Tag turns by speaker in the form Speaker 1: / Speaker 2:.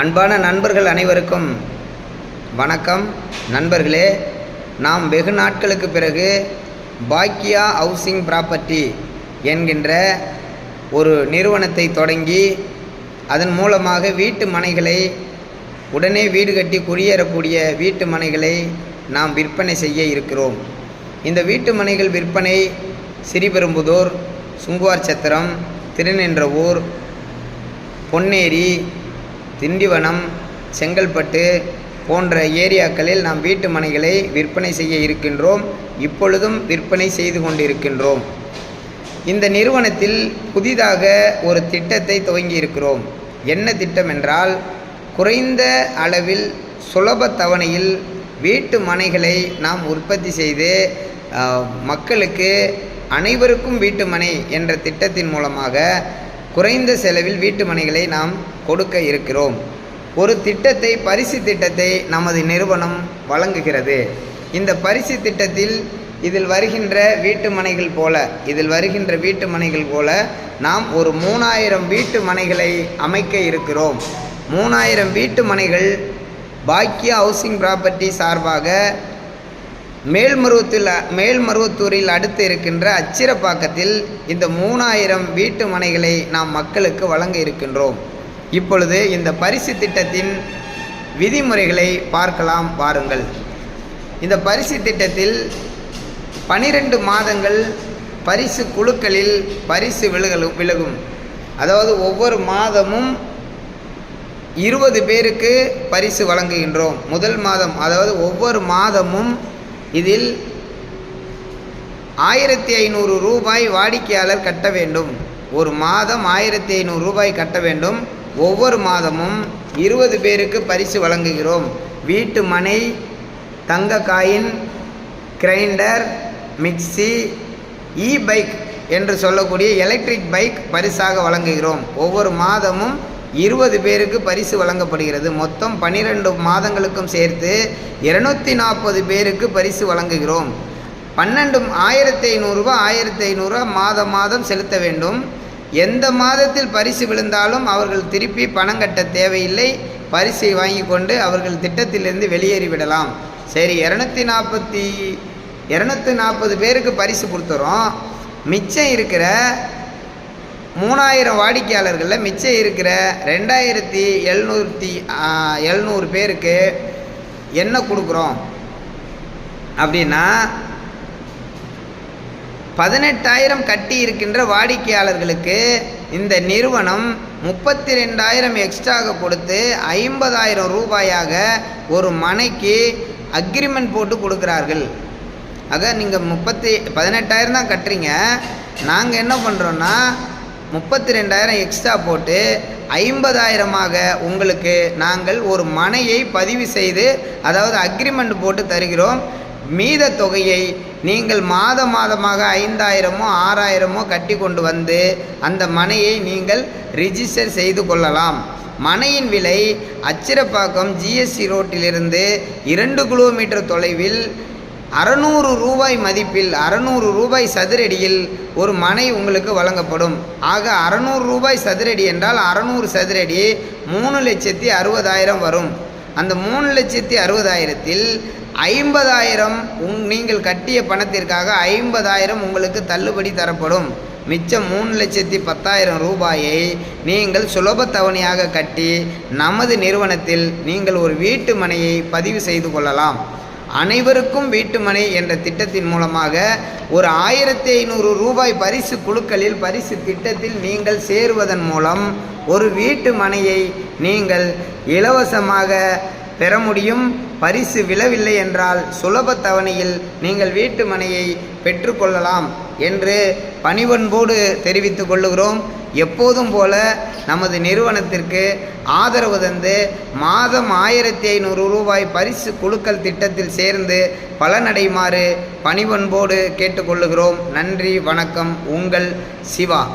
Speaker 1: அன்பான நண்பர்கள் அனைவருக்கும் வணக்கம். நண்பர்களே நாம் வெகு நாட்களுக்கு பிறகு பாக்கியா ஹவுசிங் ப்ராப்பர்ட்டி என்கின்ற ஒரு நிறுவனத்தை தொடங்கி அதன் மூலமாக வீட்டு மனைகளை உடனே வீடு கட்டி குடியேறக்கூடிய வீட்டு மனைகளை நாம் விற்பனை செய்ய இருக்கிறோம். இந்த வீட்டு மனைகள் விற்பனை ஸ்ரீபெரும்புதூர் சுங்குவார் சத்திரம் திருநின்றவூர் பொன்னேரி திண்டிவனம் செங்கல்பட்டு போன்ற ஏரியாக்களில் நாம் வீட்டு மனைகளை விற்பனை செய்ய இருக்கின்றோம் இப்பொழுதும் விற்பனை செய்து கொண்டிருக்கின்றோம். இந்த நிறுவனத்தில் புதிதாக ஒரு திட்டத்தை துவங்கி இருக்கிறோம். என்ன திட்டம் என்றால் குறைந்த அளவில் சுலப தவணையில் வீட்டு மனைகளை நாம் உற்பத்தி செய்து மக்களுக்கு அனைவருக்கும் வீட்டு மனை என்ற திட்டத்தின் மூலமாக குறைந்த செலவில் வீட்டு மனைகளை நாம் கொடுக்க இருக்கிறோம். ஒரு திட்டத்தை பரிசு திட்டத்தை நமது நிறுவனம் வழங்குகிறது. இந்த பரிசு திட்டத்தில் இதில் வருகின்ற வீட்டு மனைகள் போல இதில் வருகின்ற வீட்டு மனைகள் போல நாம் ஒரு மூணாயிரம் வீட்டு மனைகளை அமைக்க இருக்கிறோம். மூணாயிரம் வீட்டு மனைகள் பாக்கிய ஹவுசிங் ப்ராப்பர்ட்டி சார்பாக மேல்மருவத்தில் மேல்மருவத்தூரில் அடுத்து இருக்கின்ற அச்சிரப்பாக்கத்தில் இந்த மூணாயிரம் வீட்டு மனைகளை நாம் மக்களுக்கு வழங்க இருக்கின்றோம். இப்பொழுது இந்த பரிசு திட்டத்தின் விதிமுறைகளை பார்க்கலாம் வாருங்கள். இந்த பரிசு திட்டத்தில் பனிரெண்டு மாதங்கள் பரிசு குழுக்களில் பரிசு விலகலும் விலகும் அதாவது ஒவ்வொரு மாதமும் இருபது பேருக்கு பரிசு வழங்குகின்றோம். முதல் மாதம் அதாவது ஒவ்வொரு மாதமும் இதில் ஆயிரத்தி ஐநூறு ரூபாய் வாடிக்கையாளர் கட்ட வேண்டும். ஒரு மாதம் ஆயிரத்தி ஐநூறு ரூபாய் கட்ட வேண்டும். ஒவ்வொரு மாதமும் இருபது பேருக்கு பரிசு வழங்குகிறோம். வீட்டு மனை தங்க coin grinder mixie e bike என்று சொல்லக்கூடிய எலக்ட்ரிக் பைக் பரிசாக வழங்குகிறோம். ஒவ்வொரு மாதமும் இருபது பேருக்கு பரிசு வழங்கப்படுகிறது. மொத்தம் பன்னிரெண்டு மாதங்களுக்கும் சேர்த்து இருநூத்தி நாற்பது பேருக்கு பரிசு வழங்குகிறோம். பன்னெண்டு ஆயிரத்தி ஐநூறுரூவா ஆயிரத்தி ஐநூறுரூவா மாதம் மாதம் செலுத்த வேண்டும். எந்த மாதத்தில் பரிசு விழுந்தாலும் அவர்கள் திருப்பி பணம் கட்ட தேவையில்லை. பரிசை வாங்கி கொண்டு அவர்கள் திட்டத்திலிருந்து வெளியேறிவிடலாம் சரி இரநூத்தி நாற்பத்தி இரநூத்தி நாற்பது பேருக்கு பரிசு கொடுத்துறோம். மிச்சம் இருக்கிற மூணாயிரம் வாடிக்கையாளர்களில் மிச்சம் இருக்கிற ரெண்டாயிரத்தி எழுநூற்றி எழுநூறு பேருக்கு என்ன கொடுக்குறோம்? அப்படின்னா பதினெட்டாயிரம் கட்டி இருக்கின்ற வாடிக்கையாளர்களுக்கு இந்த நிறுவனம் முப்பத்தி ரெண்டாயிரம் எக்ஸ்ட்ராக கொடுத்து ஐம்பதாயிரம் ரூபாயாக ஒரு மனைக்கு அக்ரிமெண்ட் போட்டு கொடுக்குறார்கள். ஆக நீங்கள் முப்பத்தி பதினெட்டாயிரம் தான் கட்டுறீங்க. நாங்கள் என்ன பண்ணுறோன்னா முப்பத்தி ரெண்டாயிரம் எக்ஸ்ட்ரா போட்டு ஐம்பதாயிரமாக உங்களுக்கு நாங்கள் ஒரு மனையை பதிவு செய்து அதாவது அக்ரிமெண்ட் போட்டு தருகிறோம். மீத தொகையை நீங்கள் மாத மாதமாக ஐந்தாயிரமோ ஆறாயிரமோ கட்டி கொண்டு வந்து அந்த மனையை நீங்கள் ரிஜிஸ்டர் செய்து கொள்ளலாம். மனையின் விலை அச்சிரப்பாக்கம் ஜிஎஸ்சி ரோட்டிலிருந்து இரண்டு கிலோமீட்டர் தொலைவில் அறநூறு ரூபாய் மதிப்பில் அறநூறு ரூபாய் சதுரடியில் ஒரு மனை உங்களுக்கு வழங்கப்படும். ஆக அறநூறு ரூபாய் சதுரடி என்றால் அறநூறு சதுரடி மூணு லட்சத்தி அறுபதாயிரம் வரும். அந்த மூணு லட்சத்தி அறுபதாயிரத்தில் ஐம்பதாயிரம் உங் நீங்கள் கட்டிய பணத்திற்காக ஐம்பதாயிரம் உங்களுக்கு தள்ளுபடி தரப்படும். மிச்சம் மூணு லட்சத்தி பத்தாயிரம் ரூபாயை நீங்கள் சுலப தவணையாக கட்டி நமது நிறுவனத்தில் நீங்கள் ஒரு வீட்டு மனையை பதிவு செய்து கொள்ளலாம். அனைவருக்கும் வீட்டுமனை என்ற திட்டத்தின் மூலமாக ஒரு ஆயிரத்தி ஐநூறு ரூபாய் பரிசு குழுக்களில் பரிசு திட்டத்தில் நீங்கள் சேருவதன் மூலம் ஒரு வீட்டு மனையை நீங்கள் இலவசமாக பெற முடியும். பரிசு விழவில்லை என்றால் சுலப தவணையில் நீங்கள் வீட்டு மனையை பெற்றுக்கொள்ளலாம் என்று பணிவன்போடு தெரிவித்துக் கொள்ளுகிறோம். எப்போதும் போல நமது நிறுவனத்திற்கு ஆதரவு தந்து மாதம் ஆயிரத்தி ஐநூறு ரூபாய் பரிசு குழுக்கள் திட்டத்தில் சேர்ந்து பலனடைமாறு பணிவன்போடு கேட்டுக்கொள்ளுகிறோம். நன்றி வணக்கம். உங்கள் சிவா.